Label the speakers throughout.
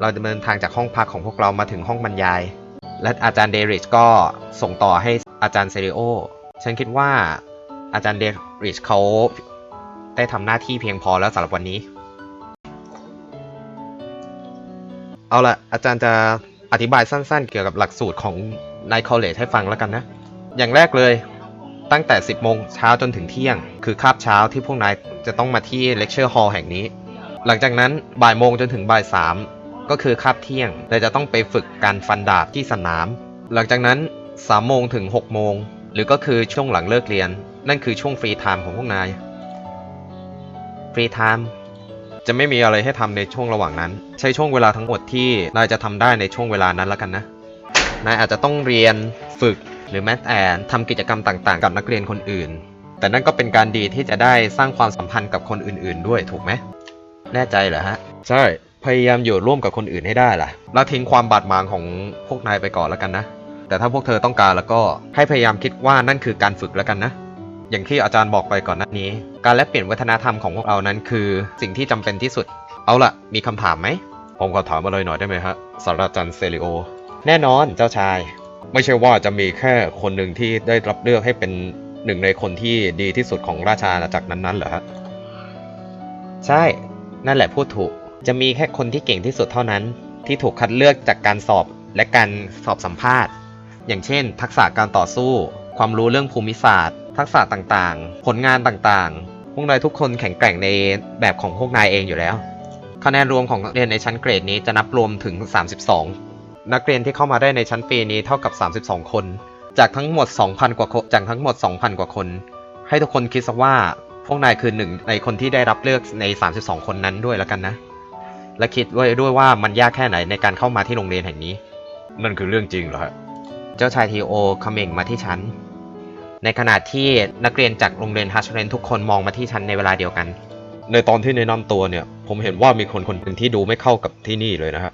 Speaker 1: เราดำเนินทางจากห้องพักของพวกเรามาถึงห้องบรรยาย และอาจารย์เดริชก็ส่งต่อให้อาจารย์เซริโอ ฉันคิดว่าอาจารย์เดริชเขาได้ทำหน้าที่เพียงพอแล้วสำหรับวันนี้ เอาละอาจารย์จะอธิบายสั้นๆ เกี่ยวกับหลักสูตรของนายคอลเลจให้ฟังแล้วกันนะ อย่างแรกเลยตั้งแต่ 10 โมงเช้าจนถึงเที่ยง คือคาบเช้าที่พวกนายจะต้องมาที่เลคเชอร์ฮอลล์แห่งนี้ หลังจากนั้นบ่ายโมงจนถึงบ่ายสาม ก็คือคาบเที่ยงเราจะต้องไปฝึกการฟันดาบที่สนาม หลังจากนั้น3โมงถึง6โมงหรือก็คือช่วงหลังเลิกเรียน นั่นคือช่วงฟรีไทม์ของพวกนายฟรีไทม์จะไม่มีอะไรให้ทำในช่วงระหว่างนั้น ใช้ช่วงเวลาทั้งหมดที่นายจะทำได้ในช่วงเวลานั้นแล้วกันนะนายอาจจะต้องเรียนฝึกหรือแม้แต่ทำกิจกรรมต่างๆ กับนักเรียนคนอื่น แต่นั่นก็เป็นการดีที่จะได้สร้างความสัมพันธ์กับคนอื่นๆ ด้วยถูกไหมแน่ใจเหรอฮะ ใช่ พยายามอยู่ร่วมกับคนอื่นให้ได้ล่ะแล้วทิ้งความบาดหมางของพวกนายไปก่อนแล้วกันนะ แต่ถ้าพวกเธอต้องการแล้วก็ให้พยายามคิดว่านั่นคือการฝึกแล้วกันนะ อย่างที่อาจารย์บอกไปก่อนหน้านี้ การแลกเปลี่ยนวัฒนธรรมของพวกเรานั้นคือสิ่งที่จำเป็นที่สุด เอาล่ะ มีคำถามไหม ผมขอถามมาเลยหน่อยได้ไหมฮะศาราจารย์เซริโอ แน่นอนเจ้าชาย ไม่ใช่ว่าจะมีแค่คนหนึ่งที่ได้รับเลือกให้เป็นหนึ่งในคนที่ดีที่สุดของราชอาณาจักรนั้นๆเหรอฮะ ใช่ นั่นแหละพูดถูก จะมีแค่คนที่เก่งที่สุดเท่านั้น ที่ถูกคัดเลือกจากการสอบและการสอบสัมภาษณ์ อย่างเช่น ทักษะการต่อสู้ ความรู้เรื่องภูมิศาสตร์ ทักษะต่างๆ ผลงานต่างๆ พวกนายทุกคนแข็งแกร่งในแบบของพวกนายเองอยู่แล้ว คะแนนรวมของนักเรียนในชั้นเกรดนี้จะนับรวมถึง 32 นักเรียนที่เข้ามาได้ในชั้นปีนี้เท่ากับ 32 คน จากทั้งหมด 2,000 กว่าคนจากทั้งหมด 2,000 กว่าคน ให้ทุกคนคิดซะว่าพวกนายคือหนึ่งในคนที่ได้รับเลือกใน 32 คนนั้นด้วยแล้วกันนะ และคิดไว้ด้วยว่ามันยากแค่ไหนในการเข้ามาที่โรงเรียนแห่งนี้ นั่นคือเรื่องจริงเหรอฮะ เจ้าชายทีโอเขม่งมาที่ฉัน ในขณะที่นักเรียนจากโรงเรียนฮัชเรนทุกคนมองมาที่ฉันในเวลาเดียวกัน ในตอนที่แนะนำตัวเนี่ย ผมเห็นว่ามีคนคนหนึ่งที่ดูไม่เข้ากับที่นี่เลยนะฮะ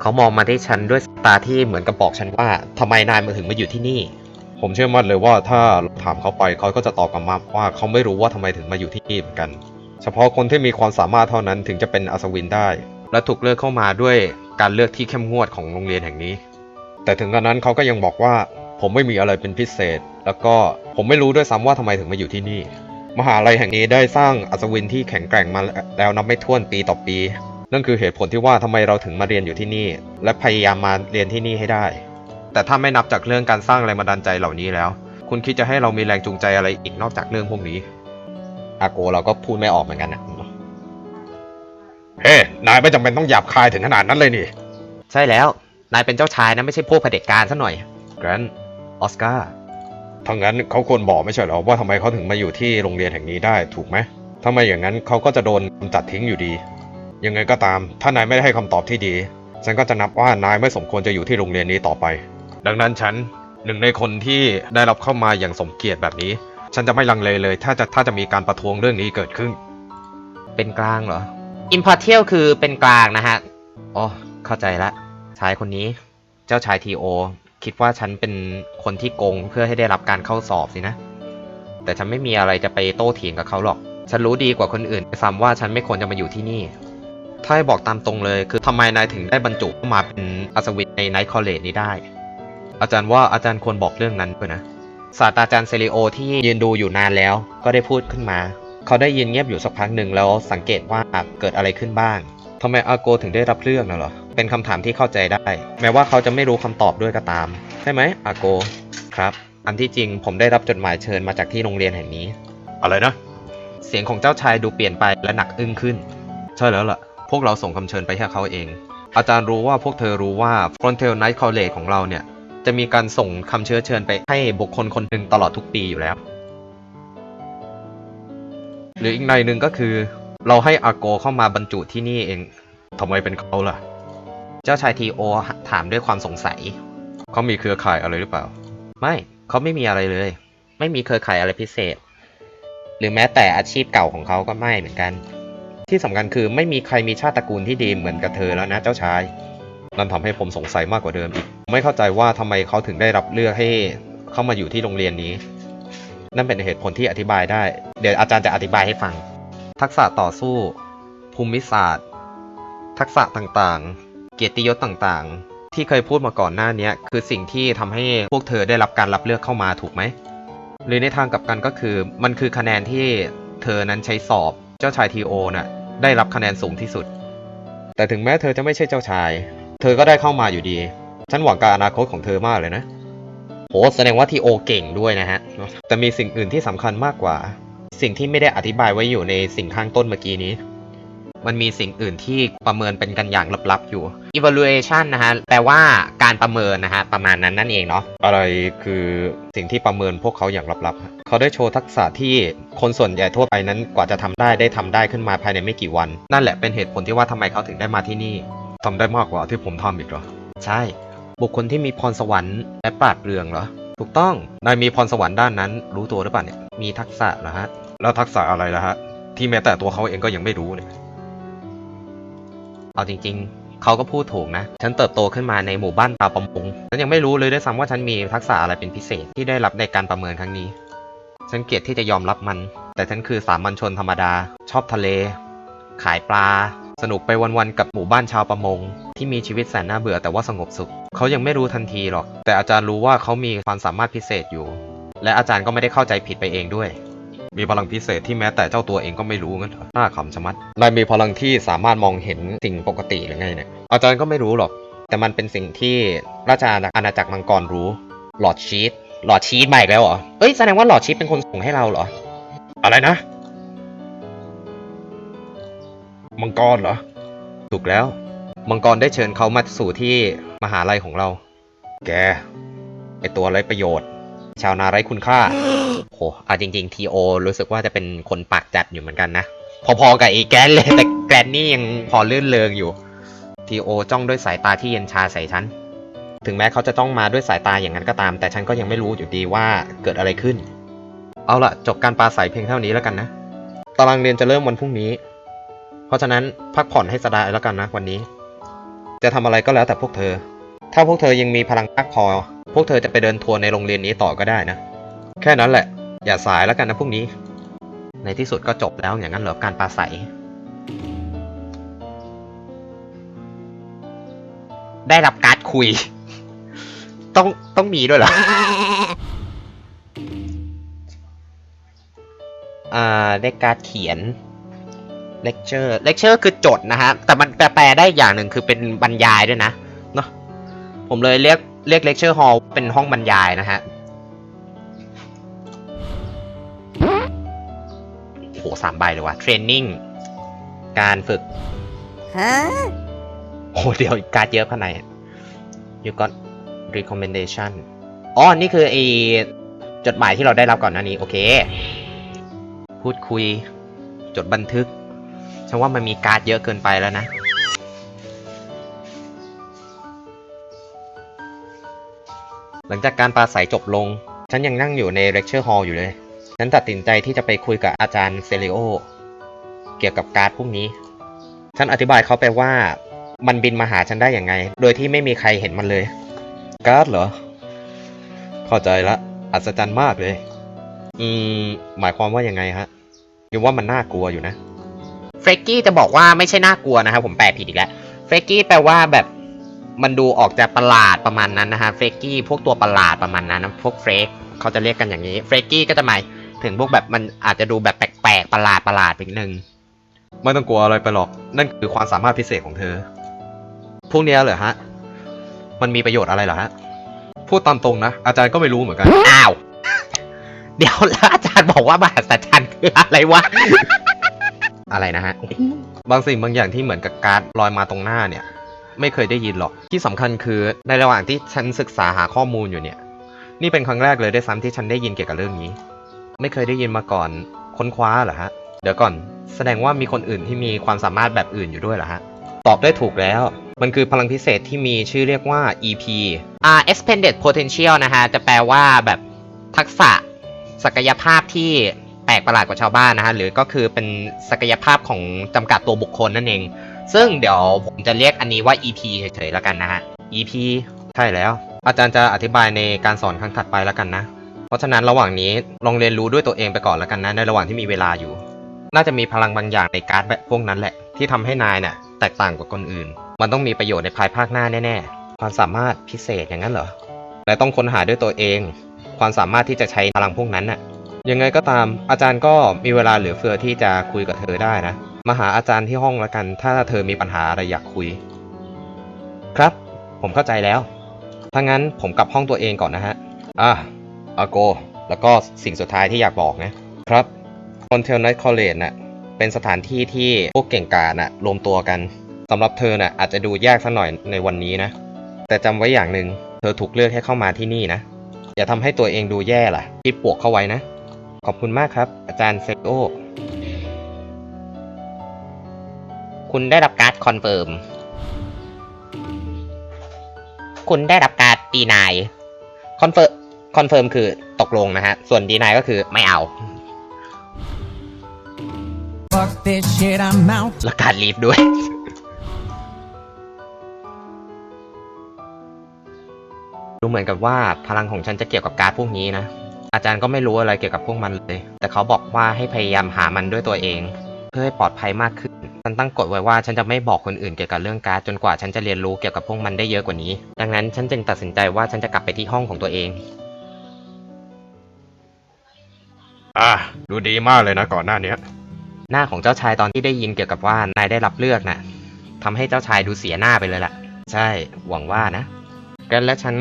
Speaker 1: เขามองมาที่ฉันด้วยสายตาที่เหมือนกับบอกฉันว่าทำไมนายมาถึงมาอยู่ที่นี่ ผมเชื่อมั่นเลยว่าถ้าถามเขาไปเขาก็จะตอบกลับมาว่าเขาไม่รู้ว่าทำไมถึงมาอยู่ที่นี่เหมือนกัน เฉพาะคนที่มีความสามารถเท่านั้นถึงจะเป็นอัศวินได้ และถูกเลือกเข้ามาด้วยการเลือกที่เข้มงวดของโรงเรียนแห่งนี้ แต่ถึงกระนั้นเขาก็ยังบอกว่าผมไม่มีอะไรเป็นพิเศษ แล้วก็ผมไม่รู้ด้วยซ้ำว่าทำไมถึงมาอยู่ที่นี่ มหาลัยแห่งนี้ได้สร้างอัศวินที่แข็งแกร่งมาแล้วนับไม่ถ้วนปีต่อปี นั่นคือเหตุผลที่ว่าทำไมเราถึงมาเรียนอยู่ที่นี่ และพยายามมาเรียนที่นี่ให้ได้ แต่ถ้าไม่นับจากเรื่องการสร้างแรงบันดาลใจเหล่านี้แล้ว คุณคิดจะให้เรามีแรงจูงใจอะไรอีกนอกจากเรื่องพวกนี้ อาโกเราก็พูดไม่ออกเหมือนกันนะเฮ้นายไม่จำเป็นต้องหยาบคายถึงขนาดนั้นเลยนี่ ใช่แล้ว นายเป็นเจ้าชายนะไม่ใช่พวกเผด็จการซะหน่อยแกรนด์ออสการ์ถ้างั้นเขาควรบอกไม่ใช่เหรอว่าทำไมเขาถึงมาอยู่ที่โรงเรียนแห่งนี้ได้ถูกไหมถ้าไม่อย่างนั้นเขาก็จะโดนกำจัดทิ้งอยู่ดี ยังไงก็ตาม ถ้านายไม่ได้ให้คำตอบที่ดี ฉันก็จะนับว่านายไม่สมควรจะอยู่ที่โรงเรียนนี้ต่อไป ดังนั้นฉันหนึ่งในคนที่ได้รับเข้ามาอย่างสมเกียรติแบบนี้ ฉันจะไม่ลังเลเลย ถ้าจะถ้าจะมีการประท้วงเรื่องนี้เกิดขึ้น เป็นกลางเหรอ Impartial คือเป็นกลางนะฮะ อ๋อ เข้าใจละ ชายคนนี้ เจ้าชายทีโอ คิดว่าฉันเป็นคนที่โกงเพื่อให้ได้รับการเข้าสอบสินะ แต่ฉันไม่มีอะไรจะไปโต้เถียงกับเขาหรอก ฉันรู้ดีกว่าคนอื่นซ้ำว่าฉันไม่ควรจะมาอยู่ที่นี่ ถ้าให้บอกตามตรงเลย คือทำไมนายถึงได้บรรจุเข้ามาเป็นอัศวินในไนท์คอลเลจนี้ได้ อาจารย์ว่าอาจารย์ควรบอกเรื่องนั้นด้วยนะ ศาสตราจารย์เซริโอที่ยืนดูอยู่นานแล้ว ก็ได้พูดขึ้นมา เขาได้ยืนเงียบอยู่สักพักหนึ่งแล้วสังเกตว่าเกิดอะไรขึ้นบ้างทำไมอาโกถึงได้รับเรื่องน่ะเหรอ เป็นคำถามที่เข้าใจได้ แม้ว่าเขาจะไม่รู้คำตอบด้วยก็ตาม ใช่ไหมอาโก ครับ อันที่จริงผมได้รับจดหมายเชิญมาจากที่โรงเรียนแห่งนี้ อะไรนะ เสียงของเจ้าชายดูเปลี่ยนไปและหนักอึ้งขึ้น ใช่แล้วล่ะ พวกเราส่งคำเชิญไปให้เขาเอง อาจารย์รู้ว่าพวกเธอรู้ว่า Frontier Night College ของเราเนี่ย จะมีการส่งคำเชื้อเชิญไปให้บุคคลคนหนึ่งตลอดทุกปีอยู่แล้ว หรืออีกในหนึ่งก็คือ เราให้อาโกเข้ามาบรรจุที่นี่เองทำไมเป็นเขาล่ะ เจ้าชายทีโอถามด้วยความสงสัย เขามีเครือข่ายอะไรหรือเปล่า ไม่เขาไม่มีอะไรเลย ไม่มีเครือข่ายอะไรพิเศษ หรือแม้แต่อาชีพเก่าของเขาก็ไม่เหมือนกัน ที่สำคัญคือไม่มีใครมีชาติตระกูลที่ดีเหมือนกับเธอแล้วนะเจ้าชายนั่นทำให้ผมสงสัยมากกว่าเดิมอีก ไม่เข้าใจว่าทำไมเขาถึงได้รับเลือกให้เข้ามาอยู่ที่โรงเรียนนี้ นั่นเป็นเหตุผลที่อธิบายได้ เดี๋ยวอาจารย์จะอธิบายให้ฟัง ทักษะต่อสู้ ภูมิศาสตร์ ทักษะต่างๆ เกียรติยศต่างๆ ที่เคยพูดมาก่อนหน้านี้คือสิ่งที่ทำให้พวกเธอได้รับการรับเลือกเข้ามาถูกไหม หรือในทางกลับกันก็คือมันคือคะแนนที่เธอนั้นใช้สอบเจ้าชายทีโอน่ะได้รับคะแนนสูงที่สุด แต่ถึงแม้เธอจะไม่ใช่เจ้าชาย เธอก็ได้เข้ามาอยู่ดี ฉันหวังกับอนาคตของเธอมากเลยนะโหแสดงว่าทีโอเก่งด้วยนะฮะ แต่มีสิ่งอื่นที่สำคัญมากกว่า สิ่งที่ไม่ได้อธิบายไว้อยู่ในสิ่งข้างต้นเมื่อกี้นี้ มันมีสิ่งอื่นที่ประเมินเป็นกันอย่างลับๆอยู่ evaluation นะฮะ แปลว่าการประเมินนะฮะ ประมาณนั้นนั่นเองเนาะ อะไรคือสิ่งที่ประเมินพวกเขาอย่างลับๆ เขาได้โชว์ทักษะที่คนส่วนใหญ่ทั่วไปนั้นกว่าจะทำได้ได้ทำได้ขึ้นมาภายในไม่กี่วัน นั่นแหละเป็นเหตุผลที่ว่าทำไมเขาถึงได้มาที่นี่ทำได้มากกว่าที่ผมทำอีกเหรอ ใช่ บุคคลที่มีพรสวรรค์และปราดเปรื่องเหรอ ถูกต้อง นายมีพรสวรรค์ด้านนั้น รู้ตัวหรือเปล่าเนี่ย มีทักษะเหรอฮะ แล้วทักษะอะไรล่ะฮะ ที่แม้แต่ตัวเขาเองก็ยังไม่รู้เนี่ย เอาจริง ๆ เขาก็พูดถูกนะ ฉันเติบโตขึ้นมาในหมู่บ้านชาประมงฉันยังไม่รู้เลยด้วยซ้ำว่าฉันมีทักษะอะไรเป็นพิเศษที่ได้รับในการประเมินครั้งนี้ ฉันเกลียดที่จะยอมรับมัน แต่ฉันคือสามัญชนธรรมดา ชอบทะเล ขายปลา สนุกไปวันๆกับหมู่บ้านชาวประมง ที่มีชีวิตแสนน่าเบื่อแต่ว่าสงบสุข เขายังไม่รู้ทันทีหรอก แต่อาจารย์รู้ว่าเขามีความสามารถพิเศษอยู่ และอาจารย์ก็ไม่ได้เข้าใจผิดไปเองด้วย มีพลังพิเศษที่แม้แต่เจ้าตัวเองก็ไม่รู้งั้นเหรอน่าขำชะมัดนายมีพลังที่สามารถมองเห็นสิ่งปกติหรือไงเนี่ยอาจารย์ก็ไม่รู้หรอก แต่มันเป็นสิ่งที่ราชอาณาจักรมังกรรู้ หลอดชีตหลอดชีตมาอีกแล้วเหรอเอ้ยแสดงว่าหลอดชีตเป็นคนส่งให้เราเหรอ อะไรนะ มังกรเหรอ ถูกแล้ว มังกรได้เชิญเขามาสู่ที่มหาลัยของเรา แก ไอตัวไร้ประโยชน์ ชาวนาไร้คุณค่า โหเอาจริงๆทีโอรู้สึกว่าจะเป็นคนปากจัดอยู่เหมือนกันนะ พอๆกับไอ้แกรนเลย แต่แกรนนี่ยังพอลื่นเลงอยู่ ทีโอจ้องด้วยสายตาที่เย็นชาใส่ฉัน ถึงแม้เขาจะจ้องมาด้วยสายตาอย่างนั้นก็ตาม แต่ฉันก็ยังไม่รู้อยู่ดีว่าเกิดอะไรขึ้น เอาละจบการปราศัยเพียงเท่านี้แล้วกันนะ ตารางเรียนจะเริ่มวันพรุ่งนี้ เพราะฉะนั้นพักผ่อนให้สบายแล้วกันนะวันนี้ จะทำอะไรก็แล้วแต่พวกเธอ ถ้าพวกเธอยังมีพลังมากพอ พวกเธอจะไปเดินทัวร์ในโรงเรียนนี้ต่อก็ได้นะ แค่นั้นแหละ อย่าสายแล้วกันนะพรุ่งนี้ ในที่สุดก็จบแล้วอย่างนั้นเหรอการปราศัย ได้รับการ์ดคุย ต้องต้องมีด้วยเหรออ่าได้การ์ดเขียน เลคเชอร์เลคเชอร์คือจดนะฮะ แต่มันแปลได้อย่างหนึ่งคือเป็นบรรยายด้วยนะเนอะผมเลยเรียกเรียกเลคเชอร์ฮอลเป็นห้องบรรยายนะฮะโหสามใบเลยว่ะเทรนนิ่งการฝึก
Speaker 2: Huh?
Speaker 1: โอ้เดี๋ยวการ์ดเยอะข้างใน you got recommendation อ๋อ นี่คือไอจดหมายที่เราได้รับก่อนหน้านี้ โอเค พูดคุย จดบันทึก ฉันว่ามันมีการ์ดเยอะเกินไปแล้วนะหลังจากการปราศัยจบลง ฉันยังนั่งอยู่ใน lecture hall อยู่เลย ฉันตัดสินใจที่จะไปคุยกับอาจารย์เซเลโอ เกี่ยวกับการ์ดพวกนี้ ฉันอธิบายเขาไปว่า มันบินมาหาฉันได้อย่างไง โดยที่ไม่มีใครเห็นมันเลย การ์ดเหรอ เข้าใจละ อัศจรรย์มากเลย อืม หมายความว่ายังไงฮะยังว่ามันน่ากลัวอยู่นะ เฟรกกี้จะบอกว่าไม่ใช่น่ากลัวนะครับผมแปลผิดอีกแล้วเฟรกกี้แปลว่าแบบมันดูออกจะประหลาดประมาณนั้นนะฮะเฟรกกี้พวกตัวประหลาดประมาณนั้นนะพวกเฟรกเขาจะเรียกกันอย่างนี้เฟรกกี้ก็จะหมายถึงพวกแบบมันอาจจะดูแบบแปลกๆประหลาดประหลาดไปหนึ่งไม่ต้องกลัวอะไรไปหรอก นั่นคือความสามารถพิเศษของเธอ พวกเนี้ยเหรอฮะ มันมีประโยชน์อะไรเหรอฮะ พูดตามตรงนะ อาจารย์ก็ไม่รู้เหมือนกัน อ้าว เดี๋ยวแล้วอาจารย์บอกว่ามหัศจรรย์คืออะไรวะ อะไรนะฮะ บางสิ่งบางอย่างที่เหมือนกับการ์ดลอยมาตรงหน้าเนี่ย ไม่เคยได้ยินหรอก ที่สำคัญคือในระหว่างที่ฉันศึกษาหาข้อมูลอยู่เนี่ย นี่เป็นครั้งแรกเลยได้วยซ้ำที่ฉันได้ยินเกี่ยวกับเรื่องนี้ ไม่เคยได้ยินมาก่อนค้นคว้าเหรอฮะ เดี๋ยวก่อน แสดงว่ามีคนอื่นที่มีความสามารถแบบอื่นอยู่ด้วยเหรอฮะ ตอบได้ถูกแล้ว มันคือพลังพิเศษที่มีชื่อเรียกว่า EP อ่า expanded potential นะฮะ จะแปลว่าแบบทักษะศักยภาพที่ แปลกประหลาดกว่าชาวบ้านนะฮะหรือก็คือเป็นศักยภาพของจำกัดตัวบุคคลนั่นเอง ซึ่งเดี๋ยวผมจะเรียกอันนี้ว่า EP เฉยๆแล้วกันนะฮะ EP ใช่แล้ว อาจารย์จะอธิบายในการสอนครั้งถัดไปแล้วกันนะ เพราะฉะนั้นระหว่างนี้ลองเรียนรู้ด้วยตัวเองไปก่อนแล้วกันนะในระหว่างที่มีเวลาอยู่ น่าจะมีพลังบางอย่างในการ์ดแบบพวกนั้นแหละ ที่ทำให้นายเนี่ยแแตกต่างกว่าคนอื่น มันต้องมีประโยชน์ในภายภาคหน้าแน่ๆ ความสามารถพิเศษอย่างนั้นเหรอและต้องค้นหาด้วยตัวเอง ความสามารถที่จะใช้พลังพวกนั้นน่ะ ยังไงก็ตามอาจารย์ก็มีเวลาเหลือเฟือที่จะคุยกับเธอได้นะ มาหาอาจารย์ที่ห้องล้วกัน ถ้าเธอมีปัญหาอะไรอยากคุย ครับ ผมเข้าใจแล้ว ถ้างั้นผมกลับห้องตัวเองก่อนนะฮะ อะอาโก แล้วก็สิ่งสุดท้ายที่อยากบอกนะ ครับคอนเทลไนท์คอลเลจน่ะ เป็นสถานที่ที่พวกเก่งกาจน่ะรวมตัวกันสำหรับเธอน่ะอาจจะดูยากสักหน่อยในวันนี้นะ แต่จำไว้อย่างหนึ่งเธอถูกเลือกให้เข้ามาที่นี่นะ อย่าทำให้ตัวเองดูแย่ล่ะ คิดปวกเข้าไว้นะ ขอบคุณมากครับ อาจารย์เซโอ คุณได้รับการ์ดคอนเฟิร์ม คุณได้รับการ์ดดีนายคอนเฟิร์มคอนเฟิร์มคือตกลงนะฮะ ส่วนดีนายก็คือไม่เอา
Speaker 2: Fuck this shit, I'm out.
Speaker 1: และการลีฟด้วย ดูเหมือนกับว่าพลังของฉันจะเกี่ยวกับการ์ดพวกนี้นะ อาจารย์ก็ไม่รู้อะไรเกี่ยวกับพวกมันเลย แต่เขาบอกว่าให้พยายามหามันด้วยตัวเอง เพื่อให้ปลอดภัยมากขึ้น ฉันตั้งกฎไว้ว่าฉันจะไม่บอกคนอื่นเกี่ยวกับเรื่องการ์ดจนกว่าฉันจะเรียนรู้เกี่ยวกับพวกมันได้เยอะกว่านี้ ดังนั้นฉันจึงตัดสินใจว่าฉันจะกลับไปที่ห้องของตัวเอง อะดูดีมากเลยนะก่อนหน้านี้หน้าของเจ้าชายตอนที่ได้ยินเกี่ยวกับว่านายได้รับเลือกน่ะทำให้เจ้าชายดูเสียหน้าไปเลยล่ะ ใช่ หวังว่านะกันและฉัน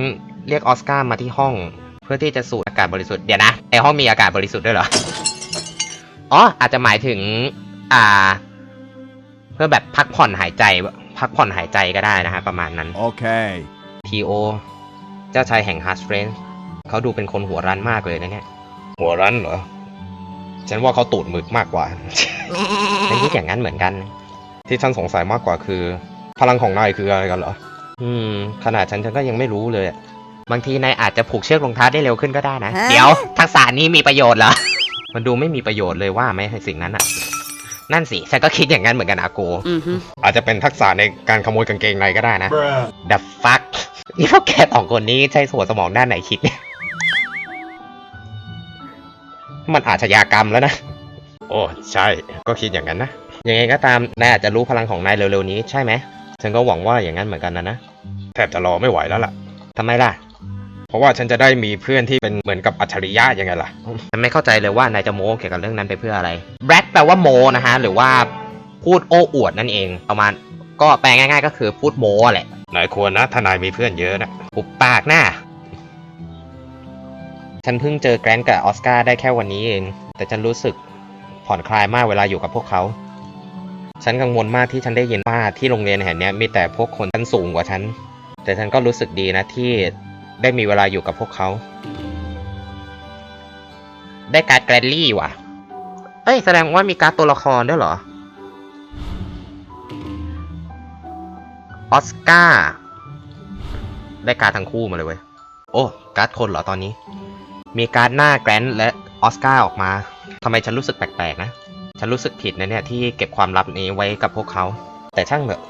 Speaker 1: เรียกออสการ์มาที่ห้อง เพื่อที่จะสูดอากาศบริสุทธิ์เดี๋ยวนะในห้องมีอากาศบริสุทธิ์ด้วยเหรออ๋ออาจจะหมายถึง อ่า เพื่อแบบพักผ่อนหายใจ พักผ่อนหายใจก็ได้นะฮะประมาณนั้น
Speaker 3: Okay.
Speaker 1: ทีโอเจ้าชายแห่งฮาร์ f เฟรนเขาดูเป็นคนหัวรั้นมากเลยนะเนี่ยหัวรั้นเหรอฉันว่าเขาตูดหมึกมากกว่าฉันคิดอย่างนั้นเหมือนกัน ที่ฉันสงสัยมากกว่าคือ พลังของนายคืออะไรกันเหรอ อืม ขนาดฉันฉันก็ยังไม่รู้เลยอะ บางทีนายอาจจะผูกเชือกรองเท้าได้เร็วขึ้นก็ได้นะ
Speaker 4: ฮะ
Speaker 1: เดี๋ยวทักษะนี้มีประโยชน์เหรอ มันดูไม่มีประโยชน์เลยว่าไหมสิ่งนั้นอะนั่นสิ ฉันก็คิดอย่างนั้นเหมือนกันอาโก
Speaker 4: อือฮึ
Speaker 1: อาจจะเป็นทักษะในการขโมยกางเกงในก็ได้นะ The fuck นี่พวกแกสองคนนี้ใช้ส่วนสมองด้านไหนคิดเนี่ย มันอาชญากรรมแล้วนะ โอ้ ใช่ ก็คิดอย่างนั้นนะ ยังไงก็ตาม นายอาจจะรู้พลังของนายเร็วๆนี้ใช่ไหม ฉันก็หวังว่าอย่างนั้นเหมือนกันนะนะ แทบจะรอไม่ไหวแล้วล่ะทำไมล่ะเพ ราะว่าฉันจะได้มีเพื่อนที่เป็นเหมือนกับอัจฉริยะยังไงล่ะ ฉันไม่เข้าใจเลยว่านายจะโม้เกี่ยวกับเรื่องนั้นไปเพื่ออะไรแบล็กแปลว่าโมนะฮะหรือว่าพูดโอ้อวดนั่นเองประมาณก็แปลง่าย ๆ ก็คือพูดโม้แหละนายควรนะถ้านายมีเพื่อนเยอะนะปุบปากหน้า ฉันเพิ่งเจอแกรนท์กับออสการ์ได้แค่วันนี้เอง แต่ฉันรู้สึกผ่อนคลายมากเวลาอยู่กับพวกเขา ฉันกังวลมากที่ฉันได้ยินว่าที่โรงเรียนแห่งเนี้ยมีแต่พวกคนชั้นสูงกว่าฉัน แต่ฉันก็รู้สึกดีนะที่ ได้มีเวลาอยู่กับพวกเขา ได้การ์ดแกรนลี่ว่ะ เอ้ย แสดงว่ามีการ์ดตัวละครด้วยเหรอ ออสการ์ ได้การ์ดทั้งคู่มาเลยเว้ย โอ้ การ์ดคนเหรอตอนนี้ มีการ์ดหน้าแกรนท์และออสการ์ออกมา ทำไมฉันรู้สึกแปลกๆนะ ฉันรู้สึกผิดนะเนี่ยที่เก็บความลับนี้ไว้กับพวกเขา แต่ช่างเถอะ